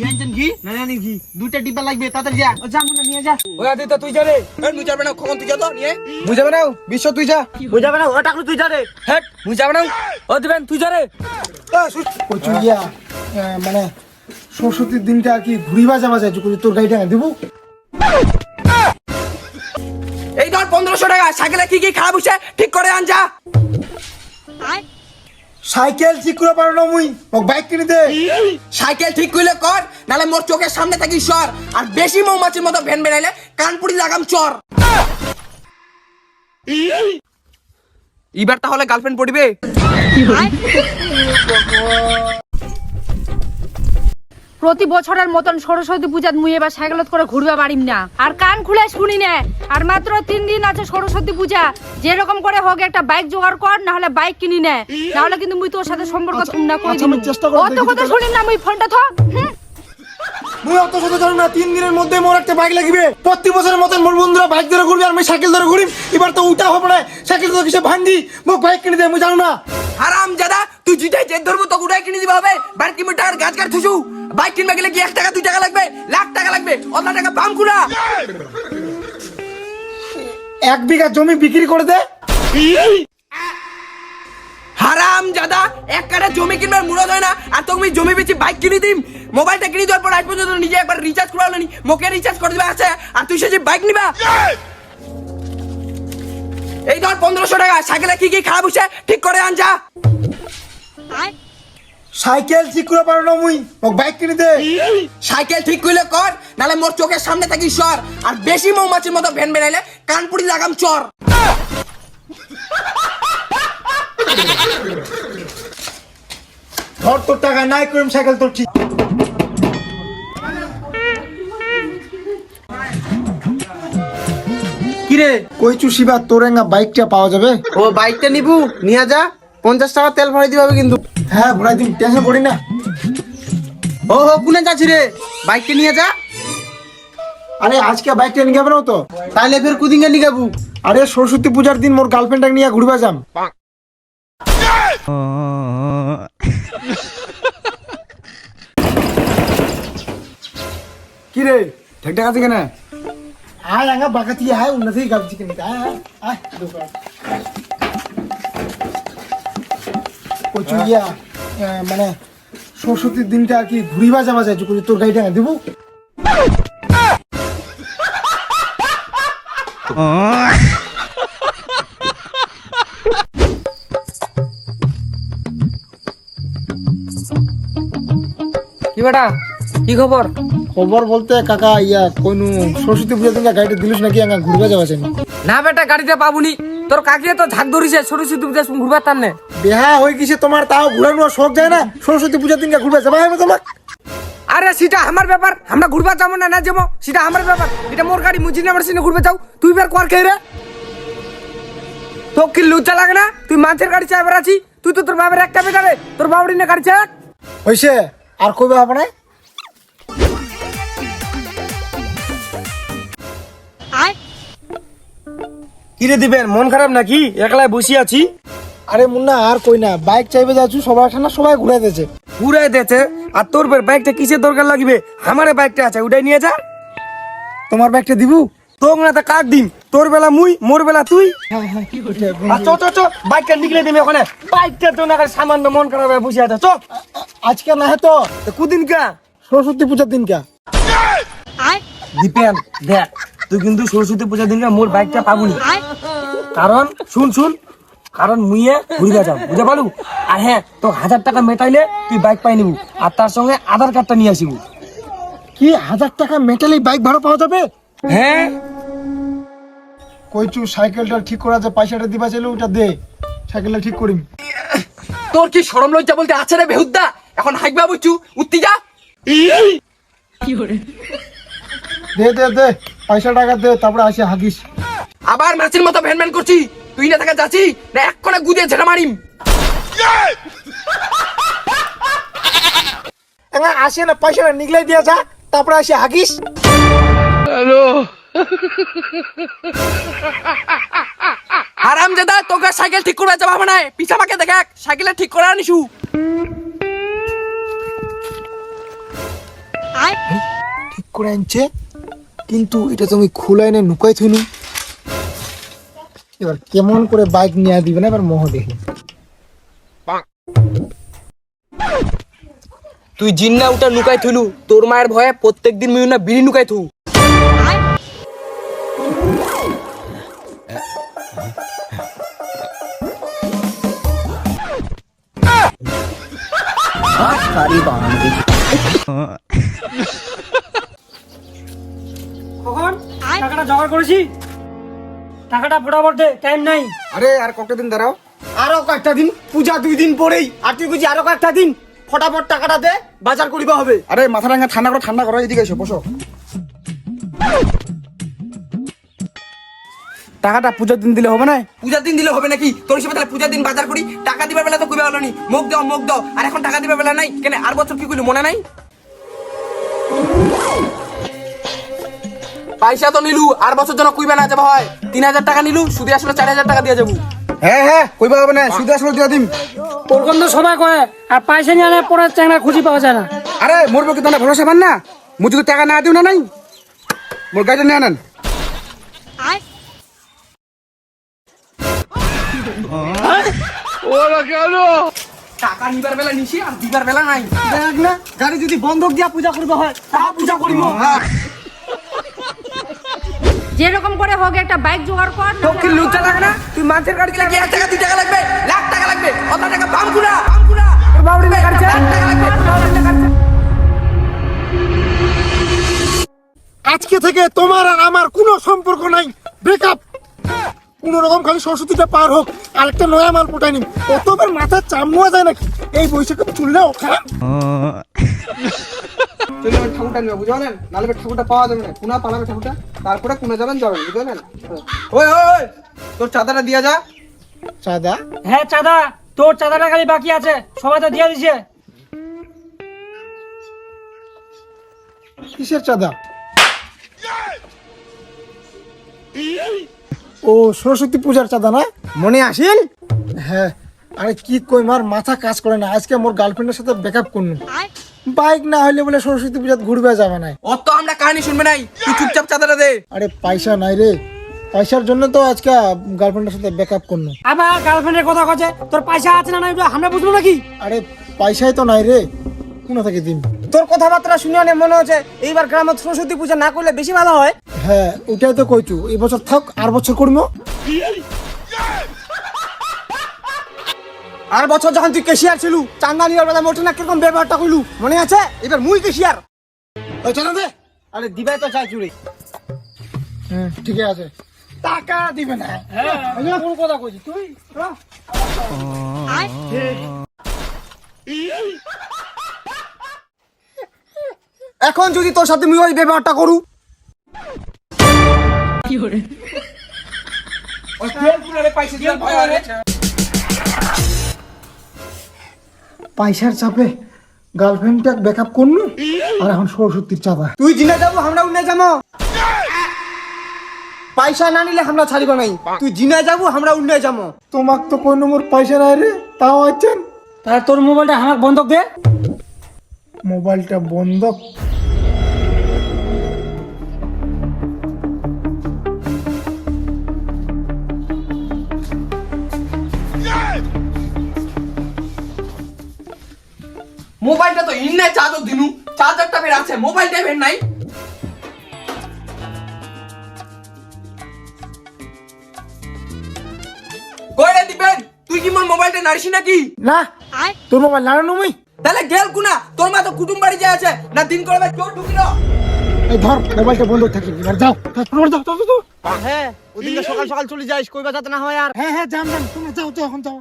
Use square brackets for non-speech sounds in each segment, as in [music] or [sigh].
না দুইটা ডিব্বা লাগবে তাড়াতাড়ি যা। ও যা মুন্না নিয়ে যা। ওই তুই যা রে। মুই যাবে না কখন তুই যা তো নিয়ে। বুঝাবে না বিশ্ব তুই যা। বুঝাবে না ও টাকলু তুই যা রে। হেট বুঝাবে না ও? দিবেন তুই যা রে। কচু মানে সরস্বতীর দিনটা আর কি ঘুরি বাজা বাজা তোর গাড়িটা না দেবো। এই ধর পনেরোশো টাকা সাইকেলে কি কি খারাপ হচ্ছে ঠিক করে আন যা। সাইকেল ঠিক করে পারো না মুই। ও বাইক কিনে দে। সাইকেল ঠিক করলে কর নালে মোর চোখের সামনে থাকি সর। আর বেশি মৌমাছির মতো ভ্যান বেড়াইলে কানপুরি লাগাম চর। এবার তাহলে গার্লফ্রেন্ড পড়বে? প্রতি বছরের মতন সরস্বতী পূজাত মুই এবার সাইকেলত করে ঘুরবে পারিম না আর কান খুলে শুনি না আর মাত্র তিন দিন আছে সরস্বতী পূজা যেরকম করে হোক একটা বাইক জোগাড় কর না হলে বাইক কিনি নে হলে কিন্তু মুই তোর সাথে সম্পর্ক তুমি না কই আচ্ছা, অত কথা। শুনিম না মুই ফোনটা থ। মুই অত শত জানো না তিন দিনের মধ্যে মোর একটা বাইক লাগবে। প্রতি বছরের মতন মোর বন্ধুরা বাইক ধরে ঘুরবে আর আমি সাইকেল ধরে ঘুরি। এবার তো উল্টা হবে না সাইকেল তো কিসে ভাঙ্গি মোক বাইক কিনে দে মুই জানো না। আরাম জাদা তুই যেটাই জেদ ধরবো তো উঠাই কিনে দিবা হবে। বাড়ি কিনবে টাকার গাছ গাছ থুসু। বাইক কিনবে গেলে কি এক টাকা দুই টাকা লাগবে? লাখ টাকা লাগবে। অত টাকা পাম কুড়া এক বিঘা জমি বিক্রি করে দে। হারাম জাদা এক কাটা জমি কিনবার মুরদ হয় না। আর তুমি জমি বেচি বাইক কিনে দিম। মোবাইলটা কিনে দেওয়ার পর আজ পর্যন্ত নিজে একবার রিচার্জ করা হলো নি। মোকে রিচার্জ করে দিবা আছে? আর তুই সে যে বাইক নিবা? এই ধর পনেরোশো টাকা সাইকেলে কি কি খারাপ হচ্ছে ঠিক করে আন যা। সাইকেল ঠিক করে পারো না মুই ও বাইক কিনে দে। সাইকেল ঠিক করলে কর নালে মোর চোখের সামনে থাকি সর। আর বেশি মৌমাছির মতো ভ্যান বেরাইলে কানপুরি লাগাম চর। ধর তোর টাকা নাই করিম সাইকেল তোর ঠিক কিরে? কইছু শিবা তোর এঙ্গা বাইকটা পাওয়া যাবে? ও বাইকটা নিবু? নিয়ে যা। পঞ্চাশ টাকা তেল ভরাই দিবে কিন্তু। হ্যাঁ ঘুরাই দিন টেনশন করি না। ও হো কোনে যাচ্ছি রে? বাইকটা নিয়ে যা। আরে আজকে বাইকটা নিয়ে যাবে না তো? তাহলে ফের কুদিঙ্গা নিয়ে যাব? আরে সরস্বতী পূজার দিন মোর গার্লফ্রেন্ডটাকে নিয়ে ঘুরবা যাম। [laughs] কি রে ঠেকটা আছে কেন? বাকাতি আয় উন্নতি গাবছি কিনে আয় আয় আয় কচু মানে সরস্বতীর দিনটা আর কি ঘুরিবা যাবা যায় করি তোর গাড়িটা না দেবো কি বেটা? কি খবর? খবর বলতে কাকা ইয়া কোন সরস্বতী পূজার দিনটা গাড়িটা দিলিস নাকি? আঙ্গা ঘুরবা যাবা চাই না বেটা গাড়িতে পাবুনি। তোর কাকিয়ে তো ঝাঁক ধরিছে সরস্বতী পূজা ঘুরবার তার নে বিহা হয়ে গেছে তোমার তাও ঘুরানোর শখ যায় না? সরস্বতী পূজার দিনটা ঘুরবা যাবা হবে তোমার। আরে সেটা আমার ব্যাপার। আমরা ঘুরবা যাব না না যাব? সেটা আমার ব্যাপার। এটা মোর গাড়ি মুজি নাম্বার সিনে ঘুরবে যাও। তুই বের কর খেয়ে রে? তো কি লুচা লাগে না? তুই মাছের গাড়ি চাইবার আছি তুই তো তোর বাবার একটা বেটা রে। তোর বাবুড়ি না গাড়ি চাই হয়েছে আর কবে হবে না? কিরে দিবেন মন খারাপ নাকি? একলায় বসে আছি। আরে মুন্না আর কই না বাইক চাইবে যাচ্ছু সবার সামনে সবাই ঘুরাই দিয়েছে। ঘুরাই দিয়েছে? আর তোর বের বাইকটা কিসের দরকার লাগবে? আমারে বাইকটা আছে ওটাই নিয়ে যা। তোমার বাইকটা দিবু? তোর না তো কাক দিন? তোর বেলা মুই মোর বেলা তুই? আর চ চ চ বাইকটা নিকলে দিবি ওখানে। বাইকটা তো না করে সামান্য মন খারাপ হয়ে বসে আছে চ। আজকে না তো? তো কুদিন কা সরস্বতী পূজার দিন কা দীপেন দেখ তুই কিন্তু সরস্বতী পূজার দিনকে মোর বাইকটা পাবুনি। কারণ শুন শুন কারণ মুইয়ে ঘুরিয়া যাও বুঝতে পারলু? আর হ্যাঁ তো হাজার টাকা মেটাইলে তুই বাইক পাই নিবু আর তার সঙ্গে আধার কার্ডটা নিয়ে আসিবু। কি হাজার টাকা মেটালি বাইক ভাড়া পাওয়া যাবে? হ্যাঁ। কইছু সাইকেলটা ঠিক করা যে পয়সাটা দিবা চাইলে ওটা দে। সাইকেলটা ঠিক করিম। তোর কি সরম লজ্জা বলতে আছে রে বেহুদ্দা এখন হাইকবা বুঝছু? উত্তি যা। কি করে? দে দে দে পয়সা টাকা দে তারপরে আসি হাগিস। আবার মাছের মতো ভ্যান ভ্যান করছি। তুই না থাকা যাচ্ছি না এক কোণে গুদিয়ে ঝেড়া মারিম আসে না পয়সাটা নিগলাই দিয়া যা তারপরে আসি হাগিস। হ্যালো। আরাম দাদা তোকে সাইকেল ঠিক করে যাবা না পিছা মাকে দেখ সাইকেলে ঠিক করে আনিসু ঠিক করে আনছে কিন্তু এটা তুমি খোলা এনে নুকাই থইনু এবার কেমন করে বাইক নিয়ে দিবে না এবার মোহ দেখি। তুই জিন্না উটা নুকাই থুলু তোর মায়ের ভয়ে প্রত্যেকদিন মুই না বিড়ি নুকাই থু কখন? টাকাটা জোগাড় করেছি? টাকাটা দে টাইম নাই। আরে আর কটা দিন দাঁড়াও। আরও কয়েকটা দিন পূজা দুই দিন পরেই আর তুই বুঝি আরও কয়েকটা দিন ফটাফট টাকাটা দে বাজার করিবা হবে। আরে মাথা রাঙা ঠান্ডা করো ঠান্ডা করো এদিকে এসো বসো। টাকাটা পূজার দিন দিলে হবে না? পূজার দিন দিলে হবে নাকি? তোর হিসেবে তাহলে পূজার দিন বাজার করি টাকা দিবার বেলা তো কইবা হলো নি। মুখ দাও মুখ দাও। আর এখন টাকা দিবার বেলা নাই কেন? আর বছর কি কইলো মনে নাই? পয়সা তো নিলু আর বছর জন্য কইবা না যাবা হয় তিন হাজার টাকা নিলু সুদে আসলে চার হাজার টাকা দিয়ে যাব। হ্যাঁ হ্যাঁ কইবা হবে না সুদে আসলে দিয়া দিম। ওরকম তো সবাই কয় আর পয়সা নিয়ে আনে পরে চ্যাংড়া খুঁজি পাওয়া যায় না। আরে মোর বকে তোমরা ভরসা পান না। মুই যদি টাকা না দিও না নাই মোর গাড়িটা নিয়ে আনেন। টাকা নিবার বেলা নিছি আর দিবার বেলা নাই। দেখ না গাড়ি যদি বন্ধক দিয়া পূজা করবে হয় তা পূজা করিব যেরকম করে হোক একটা বাইক জোগাড় কর তোকে লুচা লাগে না? তুই মানুষের গাড়ি কি এক টাকা দুই টাকা লাগবে লাখ টাকা লাগবে অত টাকা বামকুড়া বামকুড়া তোর না গাড়ি আজকে থেকে তোমার আর আমার কোনো সম্পর্ক নাই। ব্রেকআপ কোন রকম খালি সরস্বতীটা পার হোক আর একটা নয়া মাল পোটাই নিম। কতবার মাথা চামুয়া যায় নাকি? এই বৈশাখে চুললে ওখানে? চলুন ঠাকুরটা নিয়ে বুঝতে পারলেন? নাহলে ঠাকুরটা পাওয়া যাবে না। কুনা পালাবে ঠাকুরটা তারপরে কুনা যাবেন যাবেন বুঝতে পারলেন? ওই ওই ওই তোর চাঁদাটা দিয়া যা। চাঁদা? হ্যাঁ চাঁদা তোর চাঁদাটা খালি বাকি আছে সবাই তো দিয়ে দিছে। কিসের চাঁদা? ও সরস্বতী পূজার চাঁদা না? মনে আসেন? হ্যাঁ আরে কি কই মার মাথা কাজ করে না আজকে মোর গার্লফ্রেন্ডের সাথে ব্রেকআপ করনু। বাইক না হইলে বলে সরস্বতী পূজা ঘুরবে যাবে না অত আমরা কাহিনী শুনবে নাই তুই চুপচাপ চাঁদাটা দে। আরে পয়সা নাই রে পয়সার জন্য তো আজকে গার্লফ্রেন্ডের সাথে ব্রেকআপ করনু। আবার গার্লফ্রেন্ডের কথা কছে তোর পয়সা আছে না নাই আমরা বুঝব নাকি? আরে পয়সাই তো নাই রে কোন থেকে দিন তোর কথাবার্তা শুনে অনেক মনে হচ্ছে এইবার গ্রামে সরস্বতী পূজা না করলে বেশি ভালো হয়। হ্যাঁ ওটাই তো কইছু এই বছর থাক আর বছর করব আর বছর যখন তুই কেশিয়ার ছিলু চান্দা নিবার বেলা মোটে না কীরকম ব্যবহারটা কইলু? মনে আছে? এবার মুই কেশিয়ার। ওই চলো দে। আরে দিবাই তো চাই চুরি। হ্যাঁ ঠিক আছে। টাকা দিবে না। হ্যাঁ কোন কথা কইছিস তুই? এখন যদি তোর সাথে মুই ওই ব্যবহারটা করু পয়সার চাপে গার্লফ্রেন্ডটা ব্রেকআপ করনু আর এখন সরস্বতীর চাঁদা। তুই জিনে যাব আমরা উন্নে যাব। পয়সা না নিলে আমরা ছাড়িব নাই। তুই জিনে যাব আমরা উন্নে যাব। তোমাক তো কোন নম্বর পয়সা নাই রে? তাও আছেন? তাহলে তোর মোবাইলটা আমার বন্ধক দে। মোবাইলটা বন্ধ মোবাইলটা তো ইন্নে চার্জার দিনু। চার্জারটা বের আছে মোবাইলটা বের নাই। কইরে দিবেন তুই কি মোর মোবাইলটা নারিস নাকি? না তোর মোবাইল লাগানো মুই? তাহলে গেল কুনা? তোর মা তো কুটুম বাড়ি যায় আছে না দিন করবে চোর ঢুকিল? এই ধর মোবাইলটা বন্ধ থাকি এবার যাও। তারপর যাও যাও যাও হ্যাঁ ওদিনকে সকাল সকাল চলে যাইস কই বাজাতে না হয় আর। হ্যাঁ হ্যাঁ যান যান তুমি যাও যাও এখন যাও।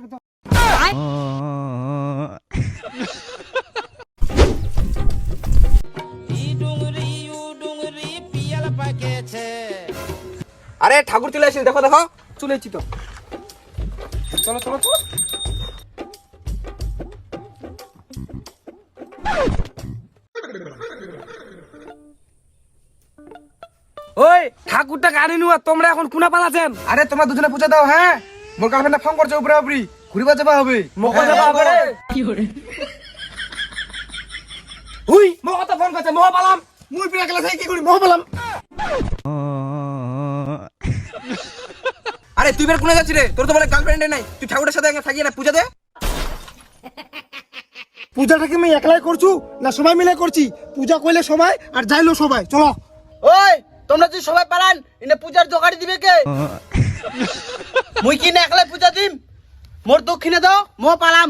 আরে ঠাকুর চলে আসিস দেখো দেখো। চলেছি তো। চলো চলো চলো। ওই ঠাকুরটা গাড়ি নিও তোমরা এখন কুনা পালাছেন? আরে তোমরা দুজনে পূজা দাও হ্যাঁ? মোর গার্লফ্রেন্ডটা ফোন করছে উপরে উপরি। ঘুরিবা যাবা হবে। মকর যাবা হবে। রে। হুই মো কত ফোন করছে মো পালাম। মুই পিড়া গেলা কি করি পেলাম। আরে তুই বের কোনে যাচ্ছিস রে? তোর তো বলে গার্লফ্রেন্ডে নাই। তুই ঠাকুরের সাথে থাকিয়ে না পূজা দে। পূজাটা কি আমি একলাই করছু? না সবাই মিলে করছি? পূজা কইলে সবাই আর যাইলো সবাই। চলো। ওই তোমরা যদি সবাই পালান এনে পূজার জোগাড়ি দিবে কে? মুই কি না একলাই পূজা দিম? মোর দক্ষিণে দাও মো পালাম।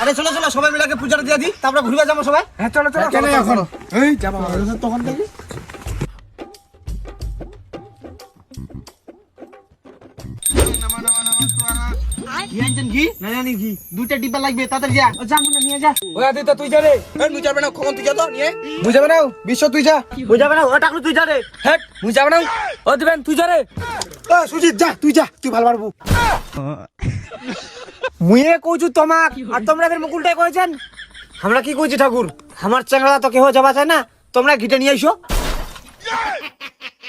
আরে চলো চলো সবাই মিলে আগে পূজাটা দিয়ে দি তারপরে ঘুরবে যাব সবাই। হ্যাঁ চলো চলো কেন এখন। এই যাবা তখন থেকে কি না জানি কি দুইটা ডিব্বা লাগবে তাড়াতাড়ি যা। যা মুন্না নিয়ে যা। ওই আদি তুই যা রে। মুই যাবে না কখন তুই যা তো নিয়ে। বুঝে যাবে না বিশ্ব তুই যা। তুই যাবে না ও টাকলু তুই যা রে। হেট মুই যাবে না ও। দিবেন তুই যা রে। ও সুজিত যা তুই যা তুই ভালো পারব। মুয়ে কইছু তোমাক আর তোমরা এদের মুকুলটাই করেছেন আমরা কি কইছি ঠাকুর? আমার চ্যাংড়া তো কেহ যাবা চায় না তোমরা ঘিটে নিয়ে আইসো।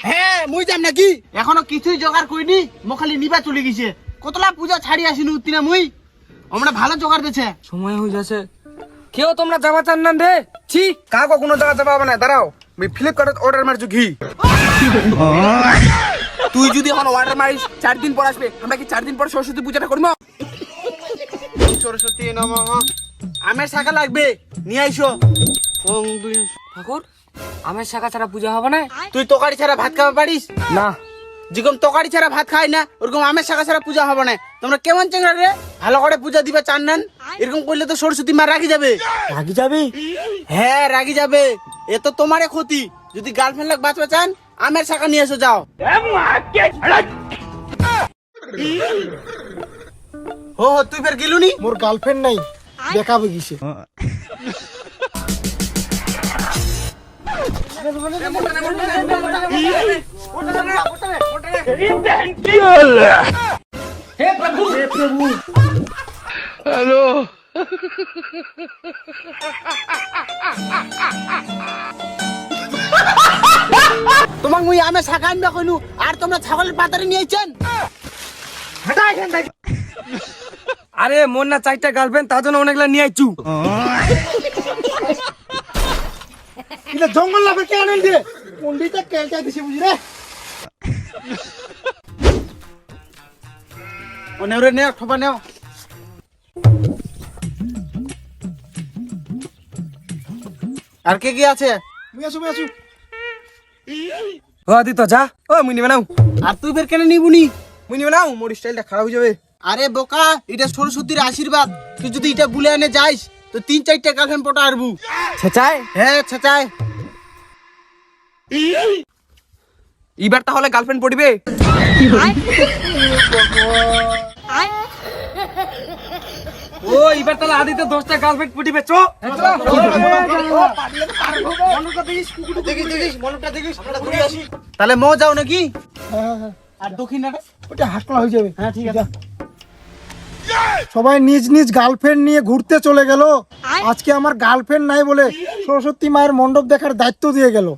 হ্যাঁ মুই যাম নাকি? এখনও কিছুই জোগাড় করিনি মো খালি নিবা চলে গেছে। কতলা পূজা ছাড়ি আসিনু উত্তিনা মুই? আমরা ভালো জোগাড় দিছে। সময় হয়ে যাচ্ছে। কেউ তোমরা যাবা চান না রে? ছি কাকো কোনো জায়গা যাবা হবে না। দাঁড়াও আমি ফ্লিপকার্টে অর্ডার মারছু ঘি। তুই যদি এখন অর্ডার মারিস চার দিন পর আসবে। আমরা কি চার দিন পর সরস্বতী পূজাটা করব? সরস্বতী নমঃ। আমের শাখা লাগবে নিয়ে আইসো। ঠাকুর আমের শাখা ছাড়া পূজা হবে না? তুই তকারি ছাড়া ভাত খাওয়া পারিস? না। যেরকম তকারি ছাড়া ভাত খায় না ওরকম আমের শাখা ছাড়া পূজা হবে না। তোমরা কেমন চেঙ্গা রে? ভালো করে পূজা দিবে চান নান। এরকম করলে তো সরস্বতী মা রাগি যাবে। রাগি যাবে? হ্যাঁ রাগি যাবে। এ তো তোমারই ক্ষতি। যদি গার্লফ্রেন্ড লোক বাঁচবা চান আমের শাখা নিয়ে এসো যাও। হো হো তুই ফের গেলুনি? মোর গার্লফ্রেন্ড নাই। দেখাবে গিয়েছে তোমাক মুই আমের শাখা আনবা কইনু আর তোমরা ছাগলের পাতারি নিয়েছেন? আরে মোর না চারটা গার্লফ্রেন্ড তার জন্য অনেকগুলা নিয়ে আইছু। জঙ্গল লাভে কে আনেন দিয়ে পন্ডিতে কেলটা দিছে বুঝি রে। ও নেও রে নেও ঠোপা নেও আর কে কি আছে? মুই আসু মুই আসু ও আদি তো যা। ও মুই নিবে নাও। আর তুই ফের কেন নিবুনি মুই নিবে নাও মোর স্টাইলটা খারাপ হয়ে যাবে। আরে বোকা এটা সরস্বতীর আশীর্বাদ তুই যদি এটা বুলে এনে যাইস তো তিন চারটা গার্লফ্রেন্ড পটা আরবু ছেচাই হ্যাঁ ছেচায় এবার তাহলে গার্লফ্রেন্ড পড়িবে? ও এবার তাহলে আদি তো দশটা গার্লফ্রেন্ড পুটিবে চো। তাহলে মো যাও নাকি? আর দক্ষিণাটা ওটা হাটকলা হয়ে যাবে। হ্যাঁ ঠিক আছে। সবাই নিজ নিজ গার্লফ্রেন্ড নিয়ে ঘুরতে চলে গেল। আজকে আমার গার্লফ্রেন্ড নাই বলে সরস্বতী মায়ের মণ্ডপ দেখার দায়িত্ব দিয়ে গেল।